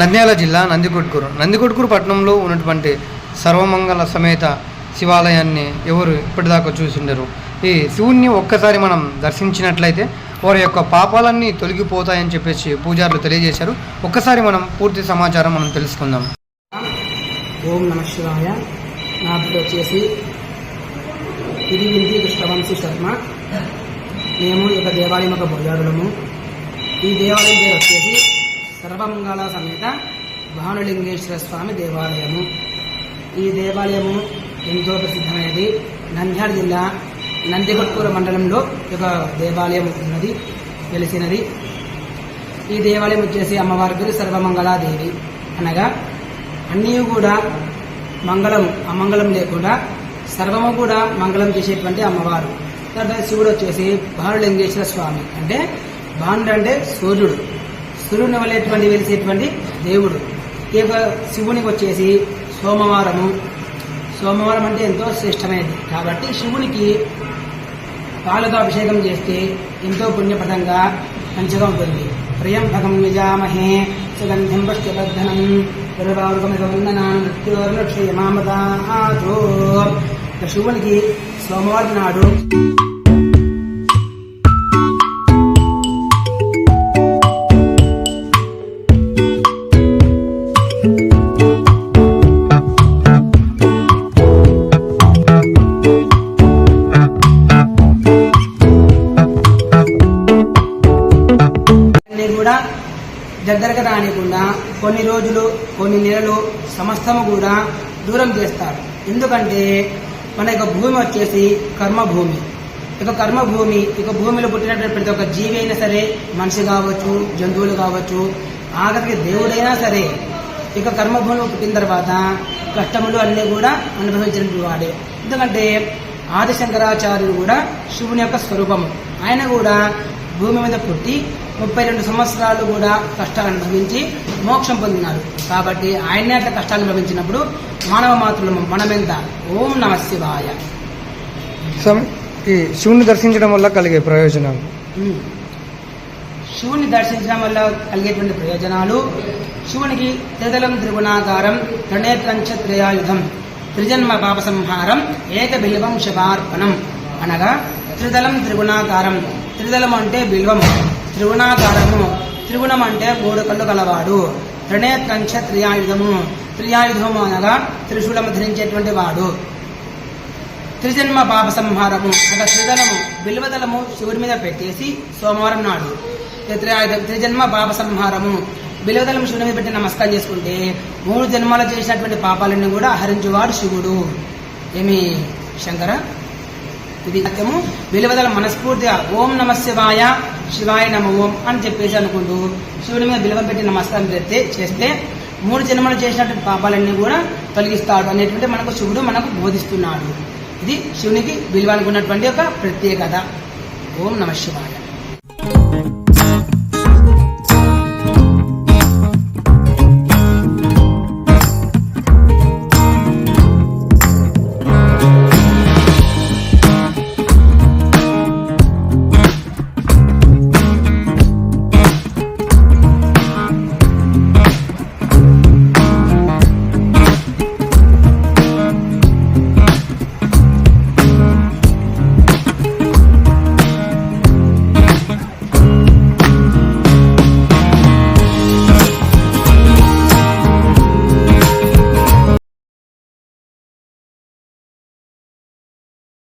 నంద్యాల జిల్లా నందికొట్కూరు. నందికొట్కూరు పట్టణంలో ఉన్నటువంటి సర్వమంగళ సమేత శివాలయాన్ని ఎవరు ఇప్పటిదాకా చూసిండరు. ఈ శివుణ్ణి ఒక్కసారి మనం దర్శించినట్లయితే వారి యొక్క పాపాలన్నీ తొలగిపోతాయని చెప్పేసి పూజారులు తెలియజేశారు. ఒక్కసారి మనం పూర్తి సమాచారం మనం తెలుసుకుందాం. ఓం నమ శివాయ. నా పేరు వచ్చేసి ఇది కృష్ణవంశీ శర్మ. మేము ఈ యొక్క దేవాలయం యొక్క పూజారులము. ఈ దేవాలయం పేరు వచ్చేసి సర్వమంగళ సమేత భానులింగేశ్వర స్వామి దేవాలయము. ఈ దేవాలయము ఎంతో ప్రసిద్ధమైనది. నంద్యాల జిల్లా నందికొట్కూరు మండలంలో ఒక దేవాలయం ఉన్నది వెలిసినది. ఈ దేవాలయం వచ్చేసి అమ్మవారి పేరు సర్వమంగళాదేవి. అనగా అన్నీ కూడా మంగళం అమంగళం లేకుండా సర్వము కూడా మంగళం చేసేటువంటి అమ్మవారు. తర్వాత శివుడు వచ్చేసి భానులింగేశ్వర స్వామి. అంటే భానుడు అంటే సూర్యుడు. సూర్యుని వల్లేటువంటి వెలిసేటువంటి దేవుడు. ఇక శివునికి వచ్చేసి సోమవారము. సోమవారం అంటే ఎంతో శ్రేష్టమైనది. కాబట్టి శివునికి పాలతో అభిషేకం చేస్తే ఎంతో పుణ్యప్రదంగా మంచిగా ఉంటుంది. ప్రియం భగం యజామహే సుగంధిం పుష్టివర్ధనం మృత్యోర్నక్షయమామదాతో శివునికి సోమవారం నాడు దగ్గరకు రానికుండా కొన్ని రోజులు కొన్ని నెలలు సమస్తము కూడా దూరం చేస్తారు. ఎందుకంటే మన యొక్క భూమి వచ్చేసి కర్మభూమి. ఇక కర్మభూమి ఇక భూమిలో పుట్టినటువంటి ప్రతి ఒక్క జీవి అయినా సరే మనిషి కావచ్చు జంతువులు కావచ్చు ఆఖరికి దేవుడైనా సరే ఇక కర్మభూమిలో పుట్టిన తర్వాత కష్టములు అన్నీ కూడా అనుభవించినటువంటి వాడే. ఎందుకంటే ఆదిశంకరాచార్యుడు కూడా శివుని యొక్క స్వరూపము. ఆయన కూడా భూమి మీద పుట్టి ముప్పై రెండు సంవత్సరాలు కూడా కష్టాలు అనుభవించి మోక్షం పొందినాడు కాబట్టి ఆయనే అట్లా కష్టాలు అనుభవించినప్పుడు మానవ మాతృలము మనమెంత? ఓం నమ శివాయ. ఈ శివుణ్ణి దర్శించడం వల్ల కలిగే ప్రయోజనాలు. శివుని దర్శించడం వల్ల కలిగేటువంటి ప్రయోజనాలు? శివునికి త్రిదలం త్రిగుణాకారం త్రినేత్రంచ త్రయాయుధం త్రిజన్మ పాప సంహారం ఏక బిల్వం శివార్పణం అనగా త్రిదలం త్రిగుణాకారం. త్రిదలం అంటే బిల్వము. త్రిగుణాధారము త్రిగుణం అంటే మూడు కళ్ళు కలవాడు త్రినేత్రంచ త్రియాయుధము. త్రియాయుధము అనగా త్రిశూలము ధరించేటువంటి వాడు. త్రిజన్మ పాప సంహారము. ఒక త్రిదలము బిల్వదలము శివుడి మీద పెట్టేసి సోమవారం నాడు. త్రి- త్రిజన్మ పాప సంహారము. బిల్వదలం శివుడి మీద పెట్టి నమస్కారం చేసుకుంటే మూడు జన్మాలు చేసినటువంటి పాపాలన్నీ కూడా హరించువాడు శివుడు. ఏమి? శంకర? ఇది సత్యము బిల్వదలం మనస్ఫూర్తిగా ఓం నమ శివాయ శివాయ నమ ఓం అని చెప్పేసి అనుకుంటూ శివుని మీద విలువ పెట్టి నమస్కారం పెడితే చేస్తే మూడు జన్మలు చేసినటువంటి పాపాలన్నీ కూడా తొలగిస్తాడు అనేటువంటి మనకు శివుడు మనకు బోధిస్తున్నాడు. ఇది శివునికి విలువ అనుకున్నటువంటి ఒక ప్రత్యేకత. ఓం నమ శివాయ.